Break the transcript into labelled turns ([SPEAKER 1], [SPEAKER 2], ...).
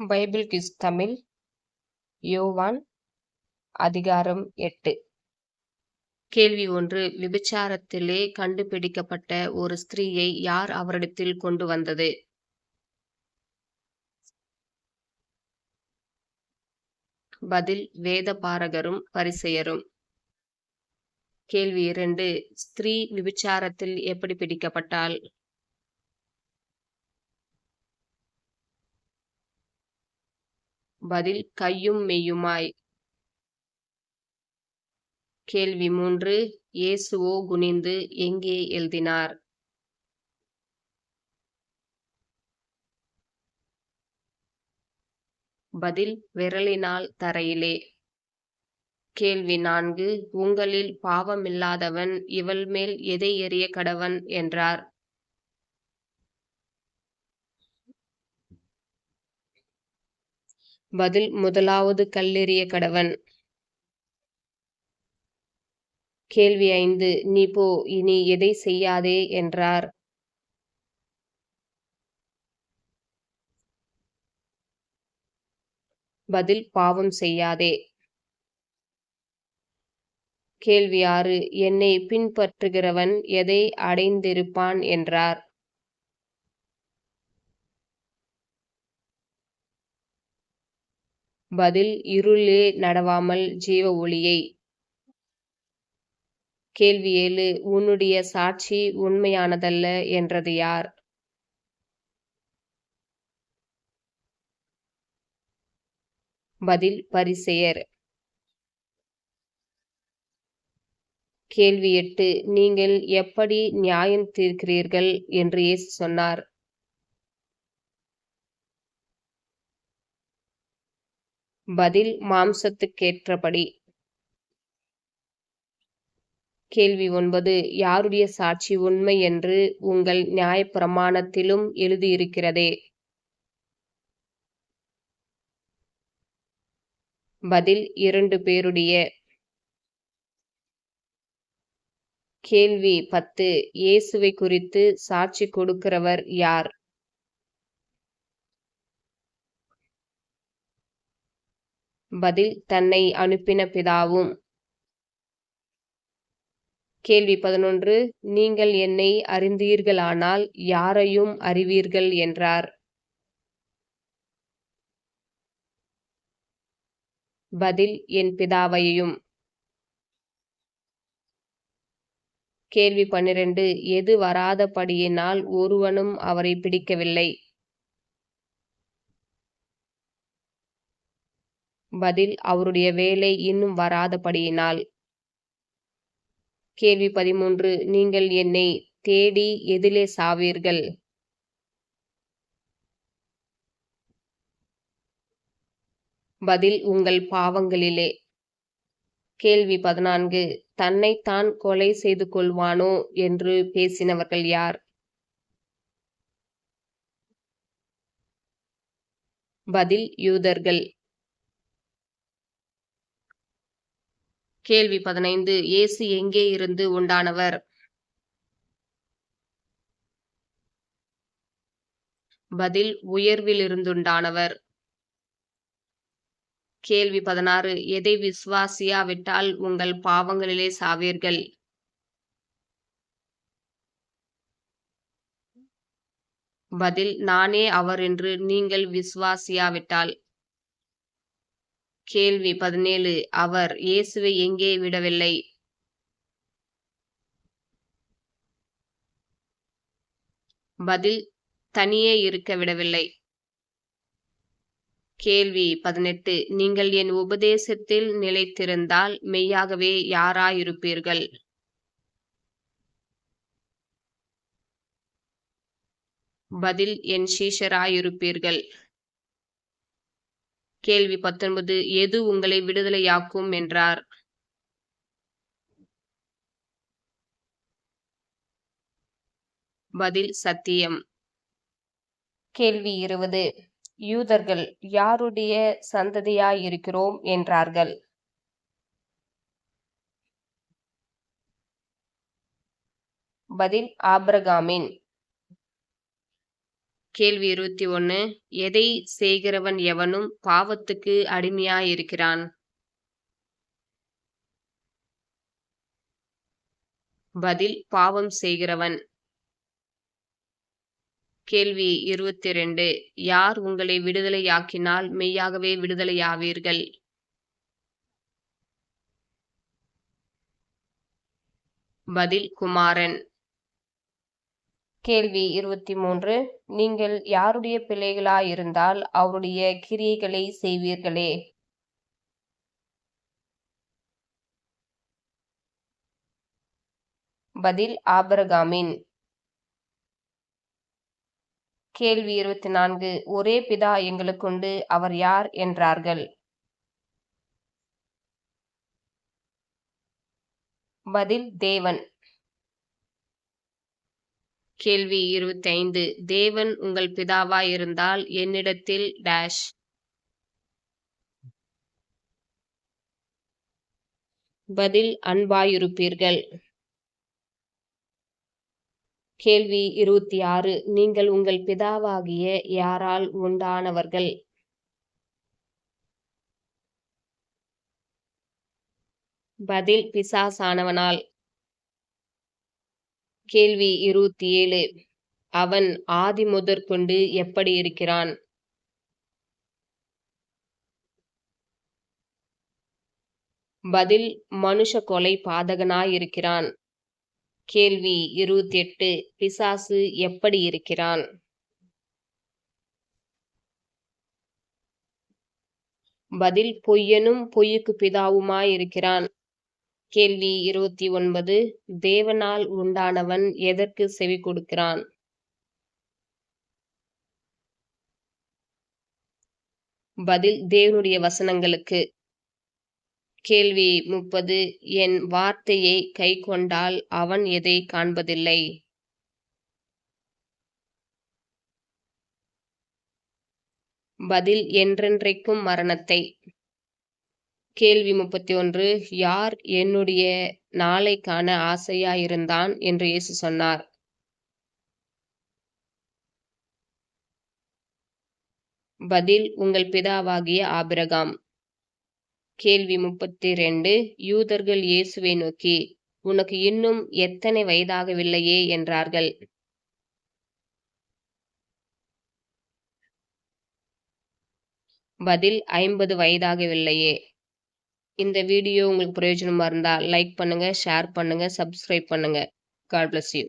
[SPEAKER 1] Bible kiss Tamil யோவான் அதிகாரம் எட்டு. கேள்வி ஒன்று விபச்சாரத்திலே கண்டுபிடிக்கப்பட்ட ஒரு ஸ்திரீயை யார் அவரிடத்தில் கொண்டு வந்தது? பதில் வேத பாரகரும் பரிசெயரும். கேள்வி இரண்டு ஸ்திரீ விபச்சாரத்தில் எப்படி பிடிக்கப்பட்டாள்? பதில் கையும் மெய்யுமாய். கேள்வி மூன்று இயேசுவோ குனிந்து எங்கே எழுதினார்? பதில் விரலினால் தரையிலே. கேள்வி நான்கு உங்களில் பாவமில்லாதவன் இவள் மேல் எதை எறிய கடவன்? என்றார். பதில் முதலாவது கல்லெறிய கடவன். கேள்வி ஐந்து நீ போ இனி எதை செய்யாதே? என்றார். பதில் பாவம் செய்யாதே. கேள்வி ஆறு என்னை பின்பற்றுகிறவன் எதை அடைந்திருப்பான்? என்றார். பதில் இருளே நடவாமல் ஜீவ ஒளியை. கேள்வி ஏழு உன்னுடைய சாட்சி உண்மையானதல்ல என்றது யார்? பதில் பரிசெயர். கேள்வி எட்டு நீங்கள் எப்படி நியாயம் தீர்க்கிறீர்கள்? என்று இயேசு சொன்னார். பதில் மாம்சத்துக்கேற்றபடி. கேள்வி ஒன்பது யாருடைய சாட்சி உண்மை என்று உங்கள் நியாயப்பிரமாணத்திலும் எழுதியிருக்கிறதே? பதில் இரண்டு பேருடைய. கேள்வி பத்து இயேசுவை குறித்து சாட்சி கொடுக்கிறவர் யார்? பதில் தன்னை அனுப்பின பிதாவும். கேள்வி பதினொன்று நீங்கள் என்னை அறிந்தீர்களானால் யாரையும் அறிவீர்கள் என்றார். பதில் என் பிதாவையும். கேள்வி பன்னிரண்டு எது வராதபடியினால் ஒருவனும் அவரை பிடிக்கவில்லை. பதில் அவருடைய வேலை இன்னும் வராதபடியினால். கேள்வி பதிமூன்று நீங்கள் என்னை தேடி எதிலே சாவீர்கள்? பதில் உங்கள் பாவங்களிலே. கேள்வி பதினான்கு தன்னைத்தான் கொலை செய்து கொள்வானோ என்று பேசினவர்கள் யார்? பதில் யூதர்கள். கேள்வி பதினைந்து இயேசு எங்கே இருந்து உண்டானவர்? பதில் உயர்வில் இருந்துண்டானவர். கேள்வி பதினாறு எதை விசுவாசியாவிட்டால் உங்கள் பாவங்களிலே சாவீர்கள்? பதில் நானே அவர் என்று நீங்கள் விசுவாசியாவிட்டால். கேள்வி பதினேழு. அவர் இயேசுவை எங்கே விடவில்லை? பதில் தனியே இருக்க விடவில்லை. கேள்வி பதினெட்டு. நீங்கள் என் உபதேசத்தில் நிலைத்திருந்தால் மெய்யாகவே யாராயிருப்பீர்கள்? பதில் என் சீஷராயிருப்பீர்கள். கேள்வி பத்தொன்பது எது உங்களை விடுதலையாக்கும்? என்றார். பதில் சத்தியம். கேள்வி இருபது யூதர்கள் யாருடைய சந்ததியாயிருக்கிறோம்? என்றார்கள். பதில் ஆபிரகாமின். கேள்வி இருபத்தி ஒன்று எதை செய்கிறவன் எவனும் பாவத்துக்கு அடிமையாயிருக்கிறான்? பதில் பாவம் செய்கிறவன். கேள்வி இருபத்தி ரெண்டு யார் உங்களை விடுதலையாக்கினால் மெய்யாகவே விடுதலையாவீர்கள்? பதில் குமாரன். கேள்வி இருபத்தி மூன்று நீங்கள் யாருடைய பிள்ளைகளாயிருந்தால் அவருடைய கிரியைகளை செய்வீர்களே? பதில் ஆபரகாமின். கேள்வி இருபத்தி நான்கு ஒரே பிதா எங்களுக்குண்டு அவர் யார் என்றார்கள்? பதில் தேவன். கேள்வி இருபத்தைந்து. தேவன் உங்கள் பிதாவா இருந்தால் என்னிடத்தில் டேஷ் பதில் அன்பாயிருப்பீர்கள். கேள்வி இருபத்தி ஆறு நீங்கள் உங்கள் பிதாவாகிய யாரால் உண்டானவர்கள்? பதில் பிசாசானவனால். கேள்வி இருபத்தி ஏழு. அவன் ஆதி முதற்கொண்டு எப்படி இருக்கிறான்? பதில் மனுஷ கொலை பாதகனாயிருக்கிறான் கேள்வி இருபத்தி எட்டு. பிசாசு எப்படி இருக்கிறான்? பதில் பொய்யனும் பொய்யுக்கு பிதாவுமாயிருக்கிறான் கேள்வி இருபத்தி ஒன்பது. தேவனால் உண்டானவன் எதற்கு செவி கொடுக்கிறான்? பதில் தேவனுடைய வசனங்களுக்கு. கேள்வி முப்பது. என் வார்த்தையை கை கொண்டால் அவன் எதை காண்பதில்லை? பதில் என்றென்றைக்கும் மரணத்தை. கேள்வி முப்பத்தி ஒன்று யார் என்னுடைய நாளைக்கான ஆசையா ஆசையாயிருந்தான்? என்று இயேசு சொன்னார். பதில் உங்கள் பிதாவாகிய ஆபிரகாம். கேள்வி முப்பத்தி ரெண்டு யூதர்கள் இயேசுவை நோக்கி உனக்கு இன்னும் எத்தனை வயதாகவில்லையே? என்றார்கள். பதில் ஐம்பது வயதாகவில்லையே. இந்த வீடியோ உங்களுக்கு பிரயோஜனமாக இருந்தா லைக் பண்ணுங்க ஷேர் பண்ணுங்க சப்ஸ்கிரைப் பண்ணுங்க. God bless you